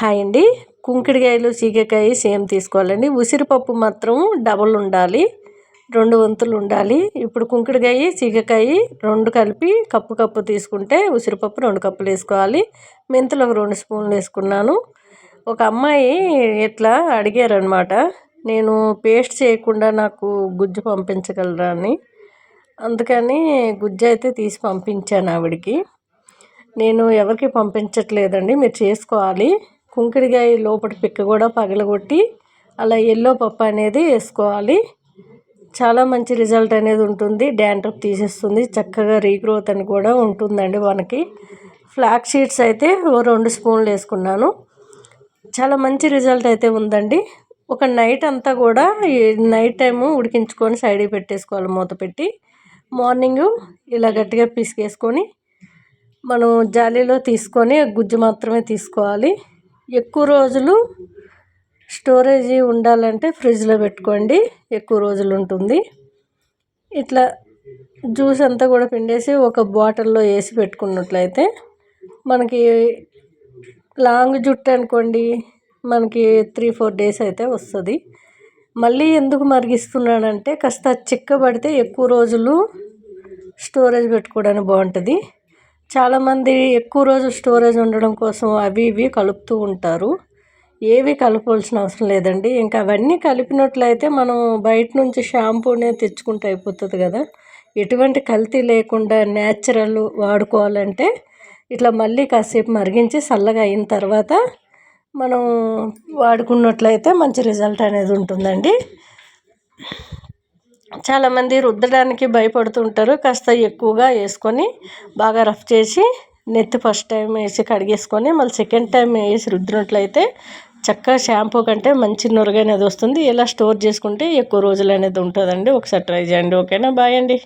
Hi అండి. కుంకుడికాయలు చీకకాయ same తీసుకోవాలండి. ఉసిరిపప్పు మాత్రం డబుల్ ఉండాలి. రెండు వంతులు ఉండాలి. ఇప్పుడు కుంకుడుకాయ చీకకాయ రెండు కలిపి కప్పు కప్పు తీసుకుంటే ఉసిరిపప్పు రెండు కప్పులు వేసుకోవాలి. మెంతులు ఒక రెండు స్పూన్లు వేసుకున్నాను. ఒక అమ్మాయి ఇట్లా అడిగారనమాట నేను పేస్ట్ చేయకుండా నాకు గుజ్జు పంపించగలరా అని. అందుకని గుజ్జు అయితే తీసి పంపించాను ఆవిడకి. నేను ఎవరికి పంపించట్లేదండి. మీరు చేసుకోవాలి. కుంకుడికాయ లోపల పిక్క కూడా పగలగొట్టి అలా ఎల్లో పప్పు అనేది వేసుకోవాలి. చాలా మంచి రిజల్ట్ అనేది ఉంటుంది. డ్యాండ్రఫ్ తీసేస్తుంది. చక్కగా రీగ్రోత్ అని కూడా ఉంటుందండి మనకి. ఫ్లాక్ షీట్స్ అయితే ఓ రెండు స్పూన్లు వేసుకున్నాను. చాలా మంచి రిజల్ట్ అయితే ఉందండి. ఒక నైట్ అంతా కూడా నైట్ టైము ఉడికించుకొని సైడ్ పెట్టేసుకోవాలి మూత పెట్టి. మార్నింగు ఇలా గట్టిగా పిసికేసుకొని మనం జాలీలో తీసుకొని గుజ్జు మాత్రమే తీసుకోవాలి. ఎక్కువ రోజులు స్టోరేజీ ఉండాలంటే ఫ్రిడ్జ్లో పెట్టుకోండి. ఎక్కువ రోజులు ఉంటుంది. ఇట్లా జ్యూస్ అంతా కూడా పిండేసి ఒక బాటిల్లో వేసి పెట్టుకున్నట్లయితే మనకి లాంగ్ జుట్టు అనుకోండి మనకి త్రీ ఫోర్ డేస్ అయితే వస్తుంది. మళ్ళీ ఎందుకు మరిగిస్తున్నానంటే కాస్త చిక్కబడితే ఎక్కువ రోజులు స్టోరేజ్ పెట్టుకోవడానికి బాగుంటుంది. చాలామంది ఎక్కువ రోజు స్టోరేజ్ ఉండడం కోసం అవి ఇవి కలుపుతూ ఉంటారు. ఏవి కలపాల్సిన అవసరం లేదండి. ఇంకా అవన్నీ కలిపినట్లయితే మనం బయట నుంచి షాంపూనే తెచ్చుకుంటే అయిపోతుంది కదా. ఎటువంటి కల్తీ లేకుండా న్యాచురల్ వాడుకోవాలంటే ఇట్లా మళ్ళీ కాసేపు మరిగించి చల్లగా అయిన తర్వాత మనం వాడుకున్నట్లయితే మంచి రిజల్ట్ అనేది ఉంటుందండి. చాలామంది రుద్దడానికి భయపడుతుంటారు. కాస్త ఎక్కువగా వేసుకొని బాగా రఫ్ చేసి నెత్తి ఫస్ట్ టైం వేసి కడిగేసుకొని మళ్ళీ సెకండ్ టైం వేసి రుద్దినట్లయితే చక్కగా షాంపూ కంటే మంచి నురుగు అనేది వస్తుంది. ఇలా స్టోర్ చేసుకుంటే ఎక్కువ రోజులు అనేది ఉంటుందండి. ఒకసారి ట్రై చేయండి. ఓకేనా? బాయ్ అండి.